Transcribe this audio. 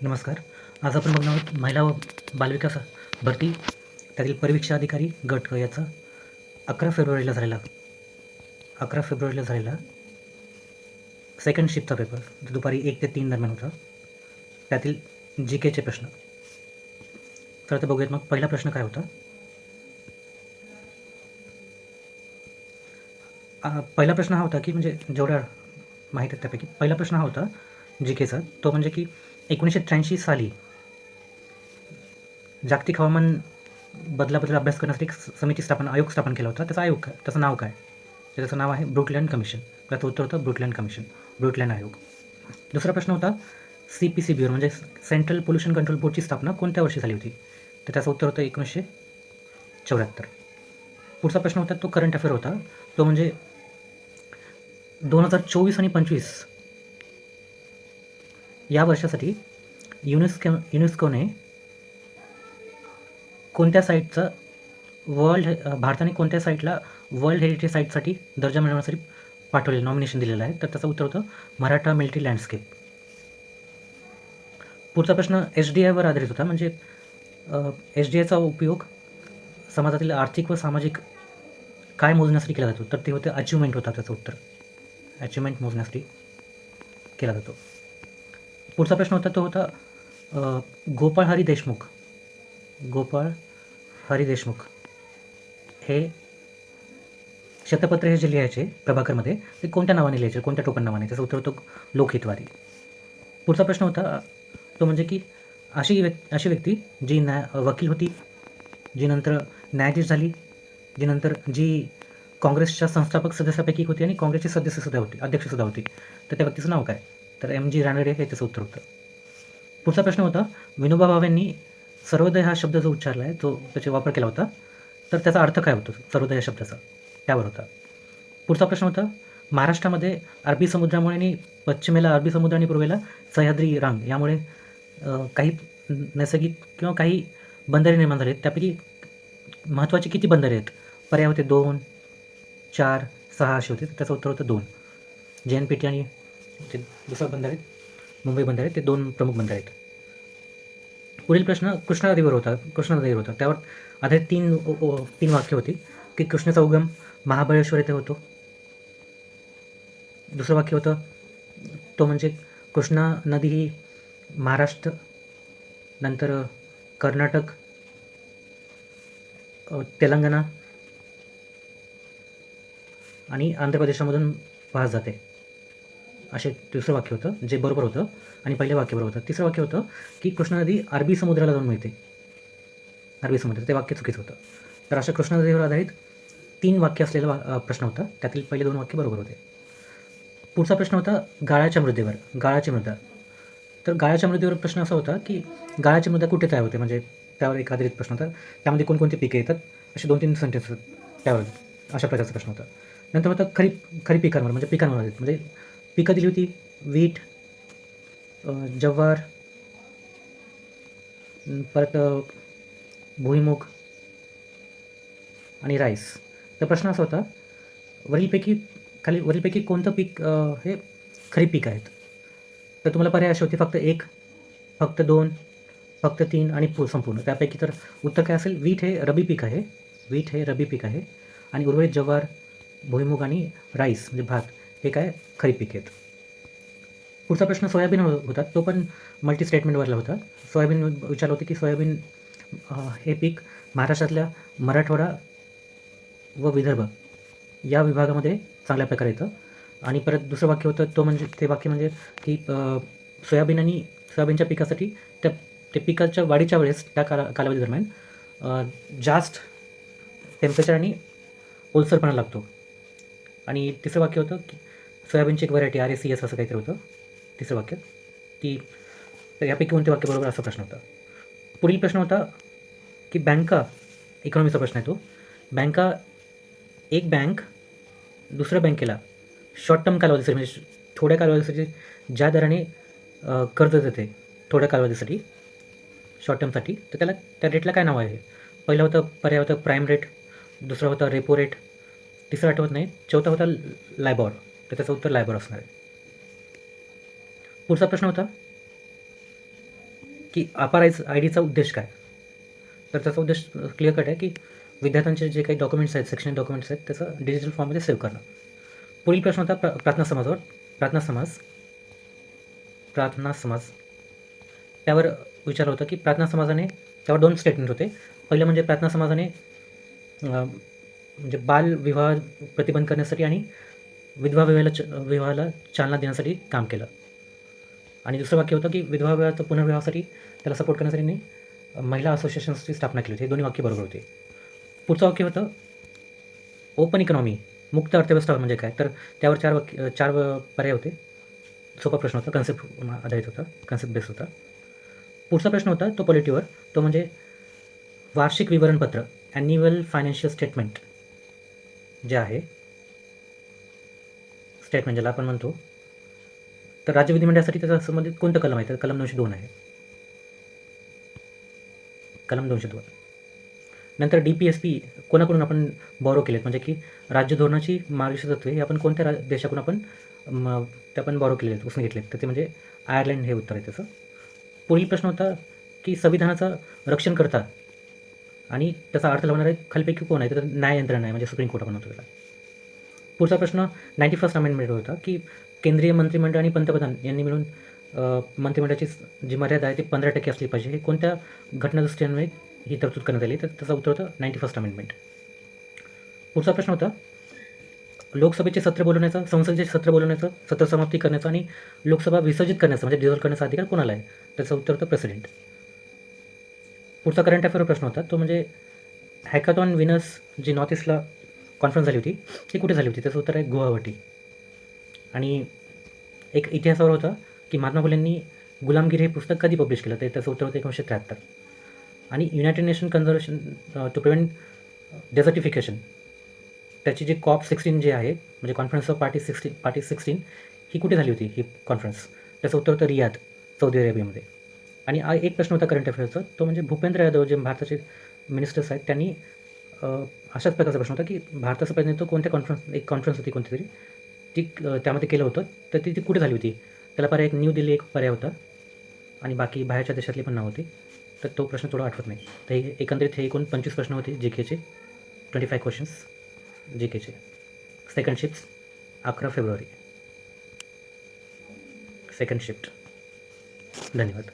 नमस्कार. आज आपण बघणार आहोत महिला व बालविकास भरती. त्यातील परिवीक्षा अधिकारी गट याचा अकरा फेब्रुवारीला झालेला अकरा फेब्रुवारीला झालेला सेकंड शिफ्टचा पेपर जो दुपारी एक ते तीन दरम्यान होता. त्यातील जी केचे प्रश्न. तर आता बघूयात मग पहिला प्रश्न काय होता? पहिला प्रश्न हा होता की म्हणजे जेवढ्या माहीत आहेत त्यापैकी पहिला प्रश्न हा होता जी केचा तो म्हणजे की एकोणीसशे त्र्याऐंशी साली जागतिक हवामान बदलाबद्दल अभ्यास करण्यासाठी एक समिती स्थापन आयोग स्थापन केला होता. त्याचा आयोग त्याचं नाव काय? त्याचं नाव आहे ब्रुटलँड कमिशन. त्याचं उत्तर होतं ब्रुटलँड कमिशन ब्रुटलँड आयोग. दुसरा प्रश्न होता सी पी सी ब्युरो म्हणजे सेंट्रल पोल्युशन कंट्रोल बोर्डची स्थापना कोणत्या वर्षी झाली होती? तर त्याचं उत्तर होतं एकोणीसशे चौऱ्याहत्तर. पुढचा प्रश्न होता तो करंट अफेअर होता. तो म्हणजे दोन हजार चोवीस आणि पंचवीस या वर्षासाठी युनेस्को युनेस्कोने कोणत्या साईटचा वर्ल्ड भारताने कोणत्या साईटला वर्ल्ड हेरिटेज साईटसाठी दर्जा मिळवण्यासाठी पाठवलेलं नॉमिनेशन दिलेलं आहे? तर त्याचं उत्तर होतं मराठा मिलिटरी लँडस्केप पुढचा प्रश्न एच डी आयवर आधारित होता. म्हणजे एच डी आयचा उपयोग समाजातील आर्थिक व सामाजिक काय मोजण्यासाठी केला जातो? तर ते होते अचिव्हमेंट होता त्याचं उत्तर. अचिव्हमेंट मोजण्यासाठी केला जातो. पुढचा प्रश्न होता तो होता गोपाळ हरी देशमुख. गोपाळ हरी देशमुख. हे शतपत्र हे जे लिहायचे प्रभाकरमध्ये ते कोणत्या नावाने लिहायचे? कोणत्या टोपण नावाने? त्याचं उत्तर होतं लोकहितवादी पुढचा प्रश्न होता तो म्हणजे की अशी व्यक् अशी व्यक्ती जी न्याय वकील होती जी नंतर न्यायाधीश झाली जी नंतर जी काँग्रेसच्या संस्थापक सदस्यापैकी होती आणि काँग्रेसची सदस्यसुद्धा होती अध्यक्षसुद्धा होती तर त्या व्यक्तीचं नाव काय? तर एम जी रानडे हे त्याचं उत्तर होतं. पुढचा प्रश्न होता विनोबा भावेंनी सर्वोदय हा शब्द जो उच्चारला आहे जो त्याचा वापर केला होता. तर त्याचा अर्थ काय होतो सर्वोदय या शब्दाचा? त्यावर होता. पुढचा प्रश्न होता महाराष्ट्रामध्ये अरबी समुद्रामुळे आणि पश्चिमेला अरबी समुद्र आणि पूर्वेला सह्याद्री रांग यामुळे काही नैसर्गिक किंवा काही बंदरे निर्माण झाले आहेत त्यापैकी महत्त्वाची किती बंदरे आहेत? पर्याय होते दोन चार सहा असे होते. त्याचं उत्तर होतं दोन. जे एन पी टी आणि ते दुसरं बंदर आहेत. मुंबई बंदर आहेत ते दोन प्रमुख बंदर आहेत. पुढील प्रश्न कृष्णा नदीवर होता कृष्णा नदीवर होता. त्यावर आधारित तीन तीन वाक्य होती की कृष्णाचा उगम महाबळेश्वर येथे होतो. दुसरं वाक्य होतं तो म्हणजे कृष्णा नदी ही महाराष्ट्र नंतर कर्नाटक तेलंगणा आणि आंध्र प्रदेशामधून वाहत जाते. असे दुसरं वाक्य होतं जे बरोबर होतं आणि पहिल्या वाक्य बरोबर होतं. तिसरं वाक्य होतं की कृष्णा नदी अरबी समुद्राला जाऊन मिळते. अरबी समुद्र ते वाक्य चुकीचं होतं. तर अशा कृष्णा नदीवर आधारित तीन वाक्य असलेला वा- प्रश्न होता. त्यातील पहिले दोन वाक्य बरोबर होते. पुढचा प्रश्न होता गाळाच्या मृदेवर गाळाची मृदा. तर गाळाच्या मृदेवर प्रश्न असा होता की गाळाची मृदा कुठे तयार होते? म्हणजे त्यावर एक आधारित प्रश्न होता. त्यामध्ये कोणकोणती पिके येतात? असे दोन तीन सेंटेन्स त्यावर. अशा प्रकारचा प्रश्न होता. नंतर होता खरीप खरीप पिकांवर म्हणजे पिकांवर आधारित. म्हणजे पिकं दिली होती. वीट जव्हार परत भुईमुग आणि राईस. तर प्रश्न असा होता वरीलपैकी खाली वरीलपैकी कोणतं पीक हे खरीप पीक आहेत? तर तुम्हाला पर्याय असे होते फक्त एक फक्त दोन फक्त तीन आणि पू संपूर्ण. त्यापैकी तर उत्तर काय असेल? वीट हे रबी पीक आहे. वीट हे रबी पीक आहे. आणि उर्वरित जवार भुईमुग आणि राईस म्हणजे भात. हे काय खरीप पिके आहेत? पुढचा प्रश्न सोयाबीन हो- होता. तो पण मल्टी स्टेटमेंटवरला होता. सोयाबीन विचारलं होतं की सोयाबीन हे पीक महाराष्ट्रातल्या मराठवाडा व विदर्भ या विभागामध्ये चांगल्या प्रकारे येतं. आणि परत दुसरं वाक्य होतं तो म्हणजे ते वाक्य म्हणजे की सोयाबीन आणि सोयाबीनच्या पिकासाठी त्या ते पिकाच्या वाढीच्या वेळेस त्या काला कालावधी दरम्यान जास्त टेम्परेचर आणि ओलसरपणा लागतो. आणि तिसरं वाक्य होतं की सोयाबीनची एक variety R A C S असं काहीतरी होतं. तिसरं वाक्य. की तर यापैकी कोणते वाक्य बरोबर असा प्रश्न होता. पुढील प्रश्न होता की बँका इकॉनॉमीचा प्रश्न आहे तो. बँका एक बँक दुसऱ्या बँकेला शॉर्ट टर्म कालावधीसाठी म्हणजे थोड्या कालावधीसाठी ज्या दराने कर्ज देते थोड्या कालावधीसाठी शॉर्ट टर्मसाठी तर त्याला त्या रेटला काय नाव आहे? पहिलं होतं पर्याय होतं प्राईम रेट दुसरा होता रेपो रेट तिसरा आठवत नाही चौथा होता लायबॉर तर त्याचं उत्तर लायबर असणार आहे. पुढचा प्रश्न होता की अपारायज आय डीचा उद्देश काय? तर त्याचा उद्देश क्लिअर कट आहे की विद्यार्थ्यांचे जे काही डॉक्युमेंट्स आहेत शैक्षणिक डॉक्युमेंट्स आहेत त्याचं डिजिटल फॉर्ममध्ये सेव्ह करणं. पुढील प्रश्न होता प्रा प्रार्थना समाजावर. प्रार्थना समाज प्रार्थना समाज. त्यावर विचारलं होतं की प्रार्थना समाजाने त्यावर दोन स्टेटमेंट होते. पहिलं म्हणजे प्रार्थना समाजाने म्हणजे बाल विवाह प्रतिबंध करण्यासाठी आणि विधवा विवाहाला च विवाहाला चालना देण्यासाठी काम केलं. आणि दुसरं वाक्य होतं की विधवा विवाहाचा पुनर्विवाहासाठी त्याला सपोर्ट करण्यासाठी त्यांनी, महिला असोसिएशन्सची स्थापना केली होती. हे दोन्ही वाक्य बरोबर होते. पुढचं वाक्य होतं ओपन इकॉनॉमी मुक्त अर्थव्यवस्था म्हणजे काय? तर त्यावर चार वाक्य चार पर्याय होते. सोपा प्रश्न होता कन्सेप्ट आधारित होता कन्सेप्ट बेस होता. पुढचा प्रश्न होता तो पॉलिटीवर तो म्हणजे वार्षिक विवरणपत्र ॲन्युअल फायनान्शियल स्टेटमेंट जे आहे स्टेटमेंट म्हणजे ज्याला आपण म्हणतो. तर राज्य विधिमंडळासाठी त्याचा संबंधित कोणतं कलम आहे? तर कलम दोनशे दोन आहे. कलम दोनशे दोन. नंतर डी पी एस पी कोणाकडून आपण बॉरो केलेत? म्हणजे की राज्य धोरणाची मार्गदर्शक तत्वे हे आपण कोणत्या रा देशाकडून आपण ते आपण बॉरो केलेले आहेत उसून घेतलेत? तर ते म्हणजे आयर्लंड हे उत्तर आहे त्याचं. पुढील प्रश्न होता की संविधानाचं रक्षण करता आणि त्याचा अर्थ लावणारे खालपैकी कोण आहे? तर न्याय यंत्रणा आहे म्हणजे सुप्रीम कोर्ट आपण होतो त्याला. पुढचा प्रश्न नाईन्टी फर्स्ट अमेंडमेंट होता की केंद्रीय मंत्रिमंडळ आणि पंतप्रधान यांनी मिळून मंत्रिमंडळाची जी मर्यादा आहे ती पंधरा टक्के असली पाहिजे. हे कोणत्या घटनादृष्ट्याने ही तरतूद करण्यात आली? तर त्याचं उत्तर होतं नाईन्टी फर्स्ट अमेंडमेंट पुढचा प्रश्न होता लोकसभेचे सत्र बोलवण्याचा संसदेचे सत्र बोलवण्याचं सत्र समाप्ती करण्याचा आणि लोकसभा विसर्जित करण्याचा म्हणजे डिझॉल्व्ह करण्याचा अधिकार कोणाला आहे? त्याचं उत्तर होतं प्रेसिडेंट. पुढचा करंट अफेअर प्रश्न होता तो म्हणजे हॅकाथॉन विनर्स जी नॉर्थ ईस्टला कॉन्फरन्स झाली होती. ती कुठे झाली होती? त्याचं उत्तर आहे गुवाहाटी. आणि एक इतिहासावर होतं की महात्मा फुलेंनी गुलामगिरी हे पुस्तक कधी पब्लिश केलं? ते त्याचं उत्तर होतं एकोणीसशे त्र्याहत्तर. आणि United Nation conservation to prevent desertification त्याची जी कॉप सिक्स्टीन जे आहे म्हणजे conference of party sixteen party sixteen ही कुठे झाली होती ही कॉन्फरन्स त्याचं उत्तर होतं रियाद सौदी अरेबियामध्ये. आणि एक प्रश्न होता करंट अफेअरचा तो म्हणजे भूपेंद्र यादव जे भारताचे मिनिस्टर्स आहेत त्यांनी अशाच प्रकारचा प्रश्न होता की भारताचं प्रतिनिधित्व कोणत्या कॉन्फरन्स एक कॉन्फरन्स होती कोणती तरी ती त्यामध्ये केलं होतं. तर ती ती कुठे झाली होती? त्याला पर्याय एक न्यू दिल्ली एक पर्याय होता. आणि बाकी बाहेरच्या देशातली पण नाव होती. तर तो प्रश्न थोडा आठवत नाही. तर हे एकंदरीत हे एकूण पंचवीस प्रश्न होते जी केचे ट्वेंटी फाय क्वेश्चन्स जी केचे सेकंड शिफ्ट अकरा फेब्रुवारी. सेकंड शिफ्ट धन्यवाद.